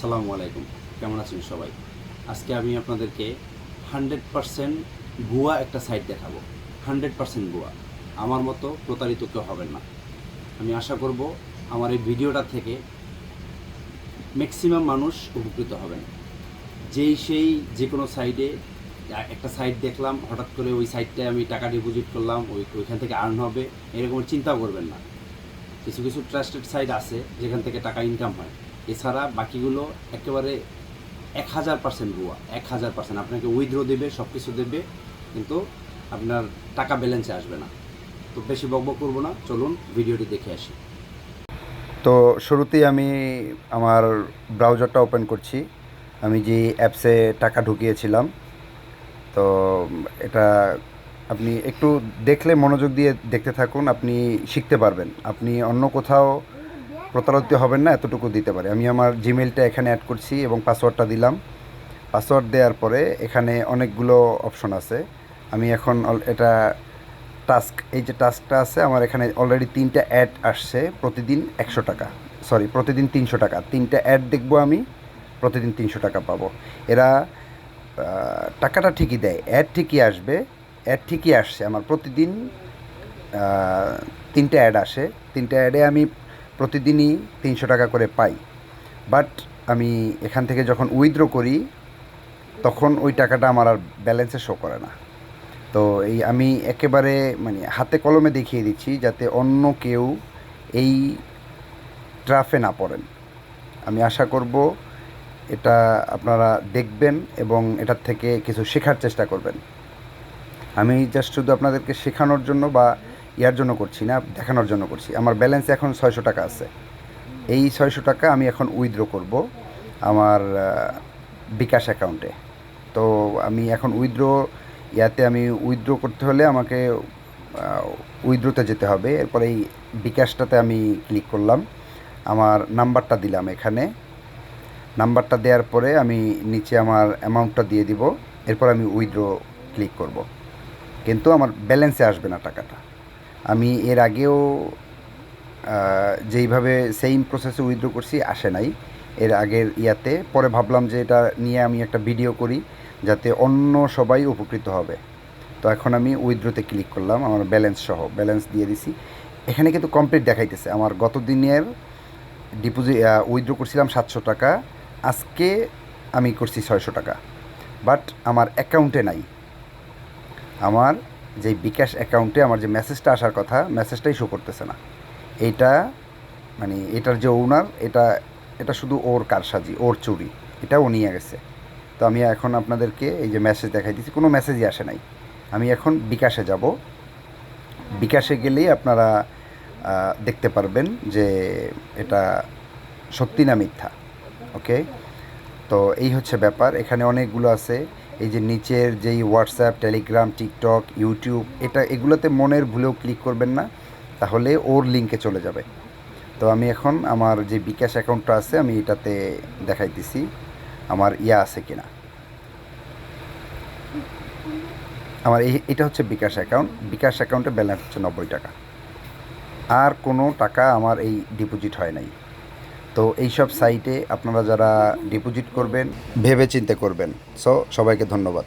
আসসালামু আলাইকুম কেমন আছেন সবাই? আজকে আমি আপনাদেরকে হান্ড্রেড পারসেন্ট ভুয়া একটা সাইট দেখাবো। হান্ড্রেড পারসেন্ট ভুয়া। আমার মতো প্রতারিত কেউ হবেন না। আমি আশা করব আমার এই ভিডিওটা থেকে ম্যাক্সিমাম মানুষ উপকৃত হবেন। যেই সেই যে কোনো সাইডে একটা সাইট দেখলাম, হঠাৎ করে ওই সাইটটায় আমি টাকা ডিপোজিট করলাম, ওই ওইখান থেকে আর্ন হবে, এরকম চিন্তাও করবেন না। কিছু কিছু ট্রাস্টেড সাইট আছে যেখান থেকে টাকা ইনকাম হয়। এছাড়া বাকিগুলো একেবারে এক হাজার পার্সেন্ট গোয়া, এক হাজার পার্সেন্ট আপনাকে উইথড্র দেবে সব কিছু দেবে, কিন্তু আপনার টাকা ব্যালেন্সে আসবে না। তো বেশি বকবক করব না, চলুন ভিডিওটি দেখে আসি। তো শুরুতেই আমি আমার ব্রাউজারটা ওপেন করছি। আমি যে অ্যাপসে টাকা ঢুকিয়েছিলাম, তো এটা আপনি একটু দেখলে, মনোযোগ দিয়ে দেখতে থাকুন, আপনি শিখতে পারবেন। আপনি অন্য কোথাও প্রতারিত হবেন না, এতটুকু দিতে পারে। আমি আমার জিমেলটা এখানে অ্যাড করছি এবং পাসওয়ার্ডটা দিলাম। পাসওয়ার্ড দেওয়ার পরে এখানে অনেকগুলো অপশন আছে। আমি এখন এটা টাস্ক এই যে টাস্কটা আছে, আমার এখানে অলরেডি তিনটা অ্যাড আসছে প্রতিদিন একশো টাকা। সরি প্রতিদিন তিনশো টাকা। তিনটা অ্যাড দেখব আমি, প্রতিদিন তিনশো টাকা পাবো। এরা টাকাটা ঠিকই দেয়। অ্যাড ঠিকই আসবে অ্যাড ঠিকই আসছে। আমার প্রতিদিন তিনটে অ্যাড আসে। তিনটে অ্যাডে আমি প্রতিদিনই তিনশো টাকা করে পাই। বাট আমি এখান থেকে যখন উইথড্র করি, তখন ওই টাকাটা আমার আর ব্যালেন্সে শো করে না। তো এই আমি একেবারে মানে হাতে কলমে দেখিয়ে দিচ্ছি যাতে অন্য কেউ এই ট্রাফে না পড়েন। আমি আশা করব এটা আপনারা দেখবেন এবং এটার থেকে কিছু শেখার চেষ্টা করবেন। আমি জাস্ট শুধু আপনাদেরকে শেখানোর জন্য বা ইয়ার জন্য করছি না, দেখানোর জন্য করছি। আমার ব্যালেন্স এখন ছয়শো টাকা আছে। এই ছয়শো টাকা আমি এখন উইথড্র করব আমার বিকাশ অ্যাকাউন্টে তো আমি এখন উইথড্র ইয়াতে আমি উইথড্র করতে হলে আমাকে উইথড্রোতে যেতে হবে। এরপরে এই বিকাশটাতে আমি ক্লিক করলাম। আমার নাম্বারটা দিলাম এখানে। নাম্বারটা দেওয়ার পরে আমি নিচে আমার অ্যামাউন্টটা দিয়ে দিব। এরপর আমি উইথড্র ক্লিক করব। কিন্তু আমার ব্যালেন্সে আসবে না টাকাটা। আমি এর আগেও যেইভাবে সেম প্রসেসে উইথড্র করছি, আসে নাই। এর আগের ইয়াতে। পরে ভাবলাম যে এটা নিয়ে আমি একটা ভিডিও করি, যাতে অন্য সবাই উপকৃত হবে। তো এখন আমি উইথড্রোতে ক্লিক করলাম, আমার ব্যালেন্স সহ। ব্যালেন্স দিয়ে দিছি। এখানে কিন্তু কমপ্লিট দেখাইতেছে। আমার গত দিনের ডিপোজিট উইথড্র করছিলাম সাতশো টাকা। আজকে আমি করছি ছয়শো টাকা। বাট আমার অ্যাকাউন্টে নাই। আমার যে বিকাশ অ্যাকাউন্টে আমার যে মেসেজটা আসার কথা মেসেজটাই শো করতেছে না। এটা মানে এটার যে ওনার এটা এটা শুধু ওর কারসাজি, ওর চুরি এটা ও নিয়ে গেছে। তো আমি এখন আপনাদেরকে এই যে মেসেজ দেখাই দিচ্ছি কোনো মেসেজই আসে নাই। আমি এখন বিকাশে যাব। বিকাশে গেলেই আপনারা দেখতে পারবেন যে এটা সত্যি না মিথ্যা ওকে তো এই হচ্ছে ব্যাপার। এখানে অনেকগুলো আছে। এই যে নিচের যেই হোয়াটসঅ্যাপ টেলিগ্রাম টিকটক ইউটিউব এটা এগুলোতে মনের ভুলেও ক্লিক করবেন না। তাহলে ওর লিঙ্কে চলে যাবে। তো আমি এখন আমার যে বিকাশ অ্যাকাউন্টটা আছে, আমি এটাতে দেখাইতেছি আমার ইয়া আছে কিনা। আমার এই, এটা হচ্ছে বিকাশ অ্যাকাউন্ট বিকাশ অ্যাকাউন্টে ব্যালেন্স হচ্ছে নব্বই টাকা। আর কোনো টাকা আমার এই ডিপোজিট হয় নাই। তো এইসব সাইটে আপনারা যারা ডিপোজিট করবেন ভেবে চিন্তে করবেন। সো সবাইকে ধন্যবাদ।